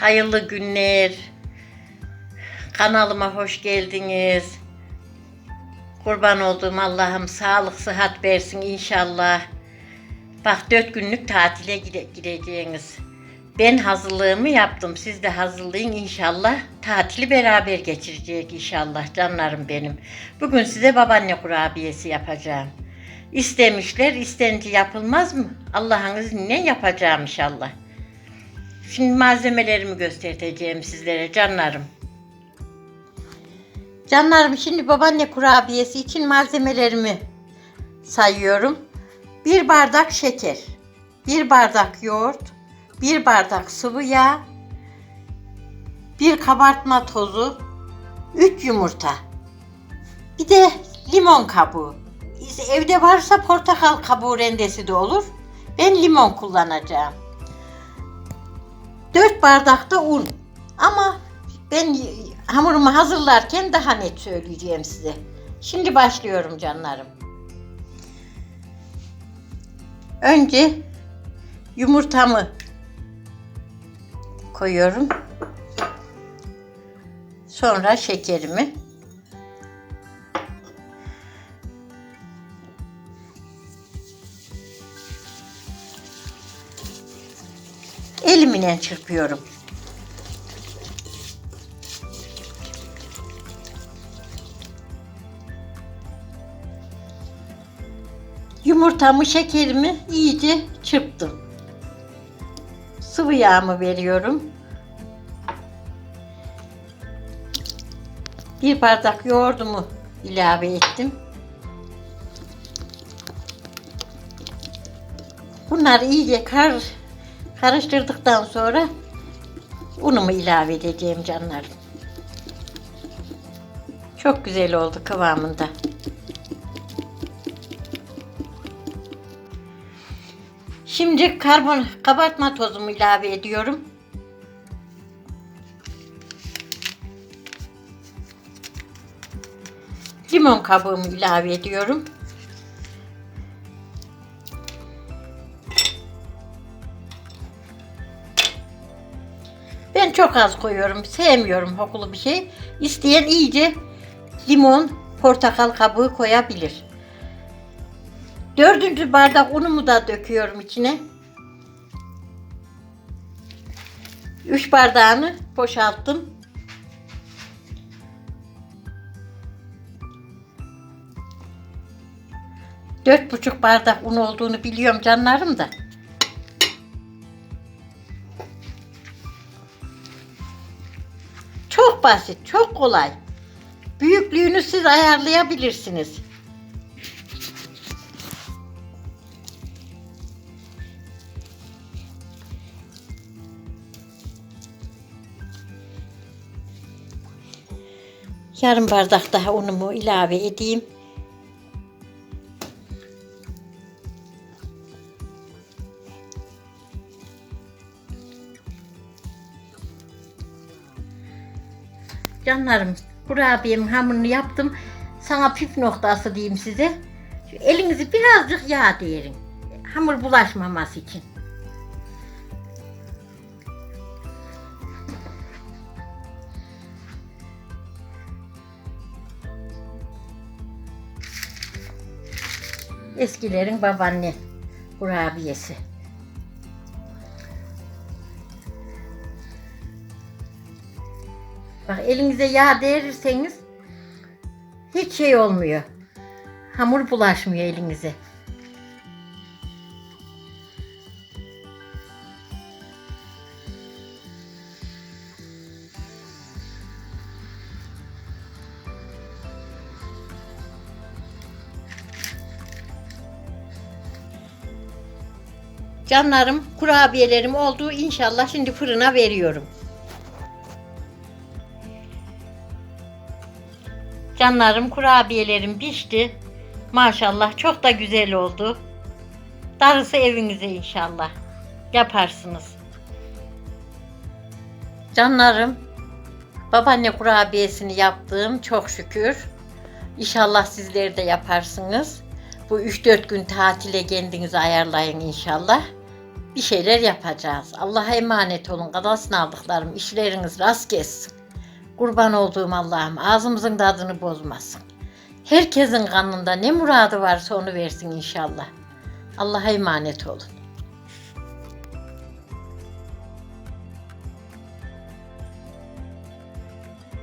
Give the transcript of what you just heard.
Hayırlı günler. Kanalıma hoş geldiniz. Kurban olduğum Allah'ım sağlık sıhhat versin inşallah. Bak dört günlük tatile gide- gideceğiniz. Ben hazırlığımı yaptım. Siz de hazırlayın inşallah. Tatili beraber geçirecek inşallah canlarım benim. Bugün size babaanne kurabiyesi yapacağım. İstemişler, istenince yapılmaz mı? Allah'ın izniyle yapacağım inşallah. Şimdi malzemelerimi göstereceğim sizlere canlarım. Canlarım şimdi babaanne kurabiyesi için malzemelerimi sayıyorum. Bir bardak şeker, bir bardak yoğurt, bir bardak sıvı yağ, bir kabartma tozu, üç yumurta, bir de limon kabuğu. Evde varsa portakal kabuğu rendesi de olur. Ben limon kullanacağım. 4 bardak da un. Ama ben hamurumu hazırlarken daha net söyleyeceğim size. Şimdi başlıyorum canlarım. Önce yumurtamı koyuyorum. Sonra şekerimi. Elimle çırpıyorum. Yumurtamı, şekerimi iyice çırptım. Sıvı yağımı veriyorum. Bir bardak yoğurdumu ilave ettim. Bunları iyice kar, karıştırdıktan sonra unumu ilave edeceğim canlarım. Çok güzel oldu kıvamında. Şimdi karbon kabartma tozumu ilave ediyorum. Limon kabuğumu ilave ediyorum. Ben çok az koyuyorum. Sevmiyorum kokulu bir şey. İsteyen iyice limon, portakal kabuğu koyabilir. Dördüncü bardak unumu da döküyorum içine. Üç bardağını boşalttım. Dört buçuk bardak un olduğunu biliyorum canlarım da. Basit, çok kolay. Büyüklüğünü siz ayarlayabilirsiniz. Yarım bardak daha unumu ilave edeyim. Canlarım kurabiyemin hamurunu yaptım. Sana püf noktası diyeyim size. Şu elinizi birazcık yağ değirin. Hamur bulaşmaması için. Eskilerin babaanne kurabiyesi. Bak elinize yağ değirirseniz hiç şey olmuyor. Hamur bulaşmıyor elinize. Canlarım, kurabiyelerim oldu. İnşallah şimdi fırına veriyorum. Canlarım kurabiyelerim pişti. Maşallah çok da güzel oldu. Darısı evinize inşallah. Yaparsınız. Canlarım babaanne kurabiyesini yaptım çok şükür. İnşallah sizler de yaparsınız. Bu 3-4 gün tatile kendinizi ayarlayın inşallah. bir şeyler yapacağız. Allah'a emanet olun. Kadasını aldıklarım. işleriniz rast gelsin. Kurban olduğum Allah'ım ağzımızın tadını bozmasın. Herkesin kanında ne muradı varsa onu versin inşallah. Allah'a emanet olun.